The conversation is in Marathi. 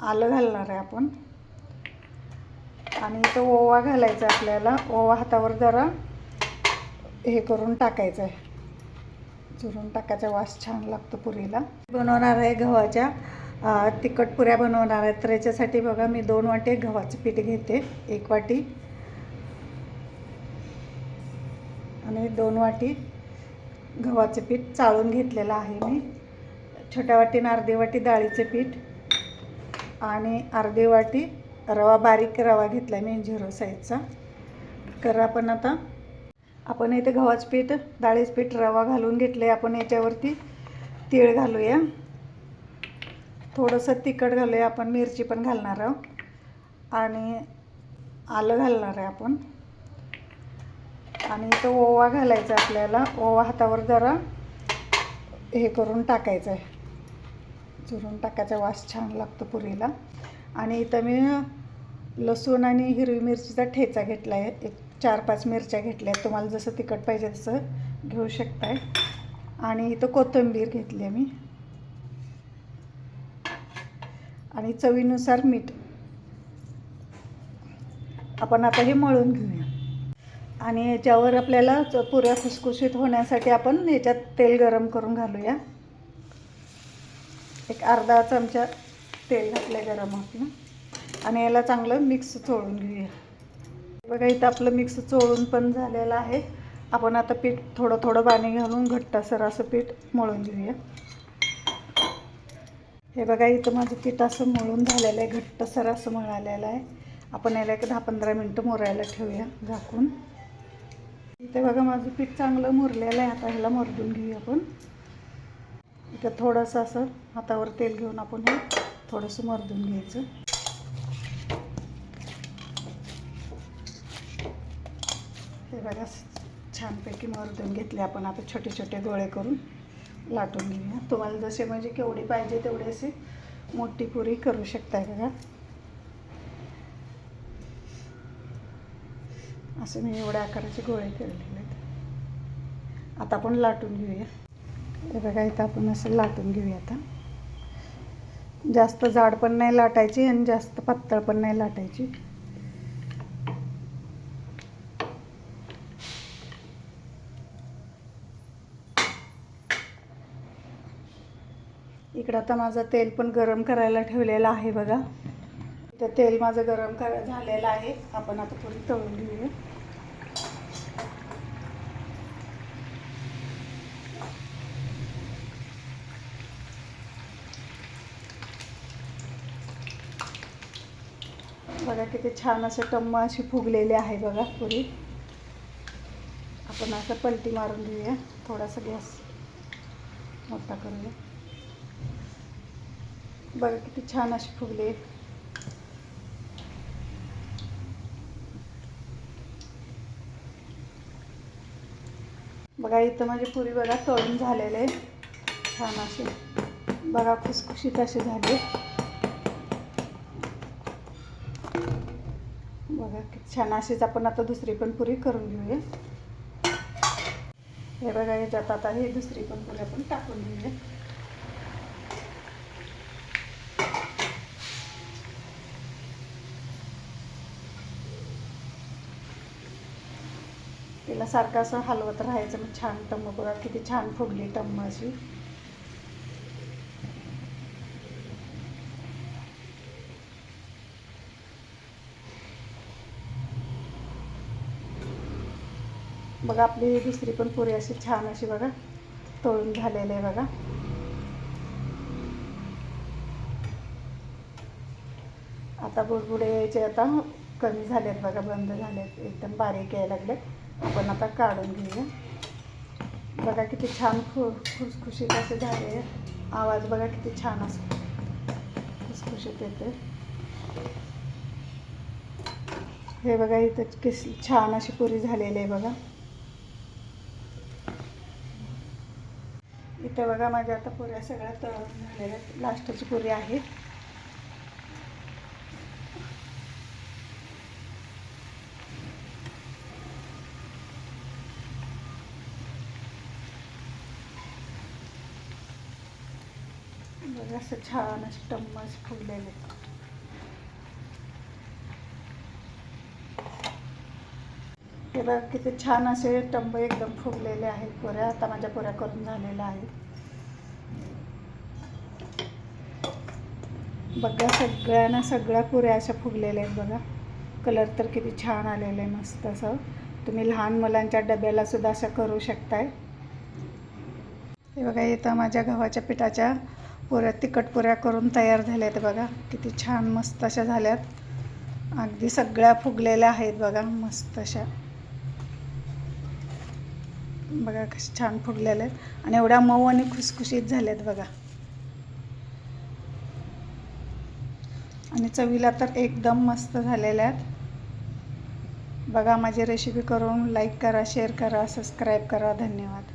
आलं घालणार आहे आपण. आणि तो ओवा घालायचा आपल्याला. ओवा हातावर जरा हे करून टाकायचं आहे. चुरून टाकायचा वास छान लागतो पुरीला. बनवणार आहे गव्हाच्या. तिखट पुऱ्या बनवणार आहेत तर याच्यासाठी बघा मी दोन वाटे गव्हाचं पीठ घेते. एक वाटी. आणि दोन वाटी गव्हाचं पीठ चाळून घेतलेलं आहे मी. छोट्या वाटीनं अर्धी वाटी डाळीचं पीठ. आणि अर्धी वाटी रवा बारीक रवा घेतला आहे मी झिरो साईजचा तर आपण आता आपण इथे गव्हाचं पीठ डाळीचं पीठ रवा घालून घेतले आपण याच्यावरती तीळ घालूया. थोडंसं तिखट घालूया. आपण मिरची पण घालणार आहोत. आणि आलं घालणार आहे आपण. आणि तो ओवा घालायचा आपल्याला. ओवा हातावर जरा हे करून टाकायचं आहे. चुरून टाकायचा वास छान लागतो पुरीला. आणि इथं मी लसूण आणि हिरवी मिरचीचा ठेचा घेतला आहे एक चार पाच मिरच्या घेतल्या आहेत तुम्हाला जसं तिखट पाहिजे तसं घेऊ शकताय. आणि इथं कोथिंबीर घेतली आहे मी. आणि चवीनुसार मीठ. आपण आता हे मळून घेऊया. आणि याच्यावर आपल्याला च- पुऱ्या खुसखुशीत होण्यासाठी आपण याच्यात तेल गरम करून घालूया. एक अर्धा चमचा तेल घातलं गरम आपलं आणि याला चांगलं मिक्स चोळून घेऊया. बघा इथं आपलं मिक्स चोळून पण झालेलं आहे. आपण आता पीठ थोडं थोडं पाणी घालून घट्टसर असं पीठ मळून घेऊया. हे बघा इथं माझं पीठ असं मळून झालेलं आहे. घट्टसर असं मळालेलं आहे. आपण याला एक दहा पंधरा मिनटं मुरायला ठेवूया झाकून. इथे बघा माझं पीठ चांगलं मुरलेलं आहे. आता ह्याला मरदून घेऊया आपण. इथं थोडंसं असं हातावर तेल घेऊन आपण हे थोडंसं मरदून घ्यायचं. हे बघा छानपैकी मरदून घेतले आपण. आता छोटे छोटे गोळे करून लाटून घेऊया. तुम्हाला जसे म्हणजे केवढी पाहिजे तेवढी असे मोठी पुरी करू शकताय बघा. असं मी एवढ्या आकाराचे गोळे केलेले आहेत. आता आपण लाटून घेऊया. हे बघा इथं आपण असं लाटून घेऊया आता. जास्त जाड पण नाही लाटायची आणि जास्त पातळ पण नाही लाटायची. इकडं आता माझं तेल पण गरम करायला ठेवलेलं आहे बघा. तर तेल माझं गरम करा झालेलं आहे. आपण आता थोडी तळून घेऊया. बघा किती छान असे टम्म अशी फुगलेली आहे बघा पुरी. आपण असं पलटी मारून घेऊया. थोडासा गॅस मोठा करूया. बघा किती छान अशी फुगली. बघा इथं माझी पुरी बघा तळून झालेले आहे. छान असे बघा खुसखुशीत असे झाले. बघा किती छान अशीच आपण आता दुसरी पण पुरी करून घेऊया. हे बघा याच्यात आता ही दुसरी पण पुरी आपण टाकून घेऊया. तिला सारखं असं हलवत राहायचं मग छान टम्म बघा किती छान फुगली टम्म अशी. बघा आपली दुसरी पण पुरी अशी छान अशी बघा तळून झालेली आहे बघा. आता बुडबुडे यायचे आता कमी झालेत बघा बंद झालेत एकदम बारीक यायला लागलेत आपण आता काढून घेऊया. बघा किती छान फु खुसखुशीत असे झाले आवाज बघा किती छान असतो खुसखुशीत येते हे बघा इथं किस छान अशी पुरी झालेली आहे बघा. इथं बघा माझ्या आता पुऱ्या सगळ्या तळून झालेल्या आहेत. लास्टची पुऱ्या आहेत बघा असं छान असे टम्म असे हे बघा किती छान असे टंब एकदम फुगलेले आहेत पुऱ्या आता माझ्या पोऱ्या करून झालेल्या आहेत बघा सगळ्यांना सगळ्या पुऱ्या अशा फुगलेल्या आहेत बघा. कलर तर किती छान आलेलं आहे मस्त असं. तुम्ही लहान मुलांच्या डब्याला सुद्धा असं करू शकताय. हे बघा इथं माझ्या गव्हाच्या पिठाच्या पुऱ्या तिखट पुऱ्या करून तयार झाल्या आहेत बघा. किती छान मस्त अशा झाल्यात. अगदी सगळ्या फुगलेल्या आहेत बघा मस्त अशा. बघा कसे छान फुगलेले आहेत. आणि एवढ्या मऊ आणि खुसखुशीत झाल्यात बघा. आणि चवीला तर एकदम मस्त झालेल्या आहेत. बघा माझी रेसिपी करून लाईक करा शेअर करा सबस्क्राईब करा. धन्यवाद.